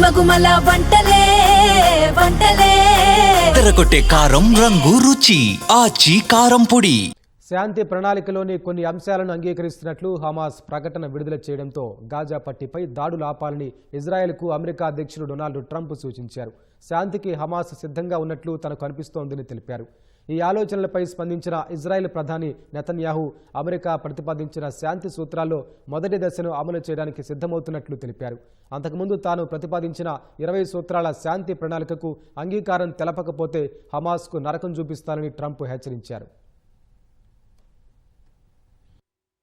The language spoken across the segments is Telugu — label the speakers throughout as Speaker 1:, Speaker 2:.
Speaker 1: గుమగుమల వంటలే వంటలే.
Speaker 2: తెరకొట్టే కారం రంగు రుచి ఆచి కారం పొడి.
Speaker 3: శాంతి ప్రణాళికలోని కొన్ని అంశాలను అంగీకరిస్తున్నట్లు హమాస్ ప్రకటన విడుదల చేయడంతో గాజా పట్టిపై దాడులు ఆపాలని ఇజ్రాయెల్కు అమెరికా అధ్యక్షుడు డొనాల్డ్ ట్రంప్ సూచించారు. శాంతికి హమాస్ సిద్ధంగా ఉన్నట్లు తనకు అనిపిస్తోందని తెలిపారు. ఈ ఆలోచనలపై స్పందించిన ఇజ్రాయెల్ ప్రధాని నెతన్యాహు అమెరికా ప్రతిపాదించిన శాంతి సూత్రాల్లో మొదటి దశను అమలు చేయడానికి సిద్ధమవుతున్నట్లు తెలిపారు. అంతకుముందు తాను ప్రతిపాదించిన ఇరవై సూత్రాల శాంతి ప్రణాళికకు అంగీకారం తెలపకపోతే హమాస్కు నరకం చూపిస్తానని ట్రంప్ హెచ్చరించారు.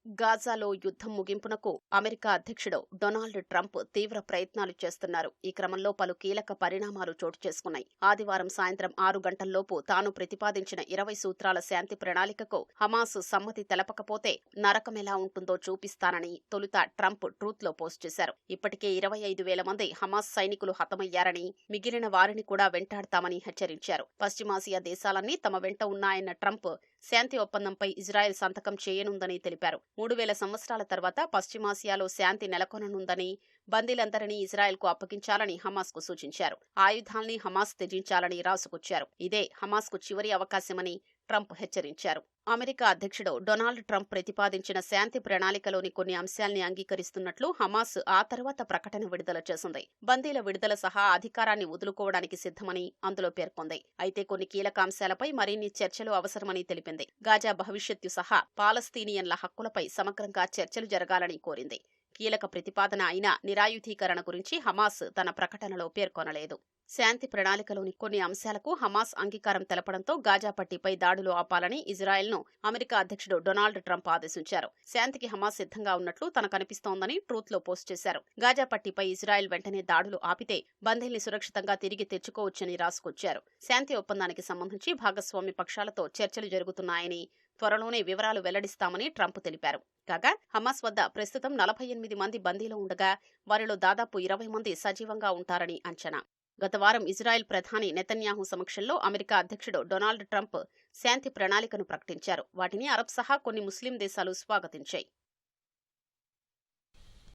Speaker 4: గాజాలో యుద్ధం ముగింపునకు అమెరికా అధ్యక్షుడు డొనాల్డ్ ట్రంప్ తీవ్ర ప్రయత్నాలు చేస్తున్నారు. ఈ క్రమంలో పలు కీలక పరిణామాలు చోటు చేసుకున్నాయి. ఆదివారం సాయంత్రం ఆరు గంటల్లోపు తాను ప్రతిపాదించిన ఇరవై సూత్రాల శాంతి ప్రణాళికకు హమాస్ సమ్మతి తెలపకపోతే నరకమెలా ఉంటుందో చూపిస్తానని తొలుత ట్రంప్ ట్రూత్లో పోస్ట్ చేశారు. ఇప్పటికే ఇరవై ఐదు వేల మంది హమాస్ సైనికులు హతమయ్యారని మిగిలిన వారిని కూడా వెంటాడతామని హెచ్చరించారు. పశ్చిమాసియా దేశాలన్నీ తమ వెంట ఉన్నాయన్న ట్రంప్ శాంతి ఒప్పందంపై ఇజ్రాయెల్ సంతకం చేయనుందని తెలిపారు. మూడు వేల సంవత్సరాల తర్వాత పశ్చిమాసియాలో శాంతి నెలకొననుందని బందీలందరినీ ఇజ్రాయెల్కు అప్పగించాలని హమాస్కు సూచించారు. ఆయుధాల్ని హమాస్ త్యజించాలని రాసుకొచ్చారు. ఇదే హమాస్కు చివరి అవకాశమని ట్రంప్ హెచ్చరించారు. అమెరికా అధ్యక్షుడు డొనాల్డ్ ట్రంప్ ప్రతిపాదించిన శాంతి ప్రణాళికలోని కొన్ని అంశాల్ని అంగీకరిస్తున్నట్లు హమాస్ ఆ తర్వాత ప్రకటన విడుదల చేసింది. బందీల విడుదల సహా అధికారాన్ని వదులుకోవడానికి సిద్ధమని అందులో పేర్కొంది. అయితే కొన్ని కీలక అంశాలపై మరిన్ని చర్చలు అవసరమని తెలిపింది. గాజా భవిష్యత్తు సహా పాలస్తీనియన్ల హక్కులపై సమగ్రంగా చర్చలు జరగాలని కోరింది. కీలక ప్రతిపాదన అయిన నిరాయుధీకరణ గురించి హమాస్ తన ప్రకటనలో పేర్కొనలేదు. శాంతి ప్రణాళికలోని కొన్ని అంశాలకు హమాస్ అంగీకారం తెలపడంతో గాజా పట్టీపై దాడులు ఆపాలని ఇజ్రాయెల్ను అమెరికా అధ్యక్షుడు డొనాల్డ్ ట్రంప్ ఆదేశించారు. శాంతికి హమాస్ సిద్ధంగా ఉన్నట్లు తన కనిపిస్తోందని ట్రూత్లో పోస్ట్ చేశారు. గాజా పట్టీపై ఇజ్రాయెల్ వెంటనే దాడులు ఆపితే బందీల్ని సురక్షితంగా తిరిగి తెచ్చుకోవచ్చని రాసుకొచ్చారు. శాంతి ఒప్పందానికి సంబంధించి భాగస్వామి పక్షాలతో చర్చలు జరుగుతున్నాయని త్వరలోనే వివరాలు వెల్లడిస్తామని ట్రంప్ తెలిపారు. కాగా హమాస్ వద్ద ప్రస్తుతం నలభై ఎనిమిది మంది బందీలు ఉండగా వారిలో దాదాపు ఇరవై మంది సజీవంగా ఉంటారని అంచనా. గత వారం ఇజ్రాయెల్ ప్రధాని నెతన్యాహు సమక్షంలో అమెరికా అధ్యక్షుడు డొనాల్డ్ ట్రంప్ శాంతి ప్రణాళికను ప్రకటించారు. వాటిని అరబ్ సహా కొన్ని ముస్లిం దేశాలు స్వాగతించాయి.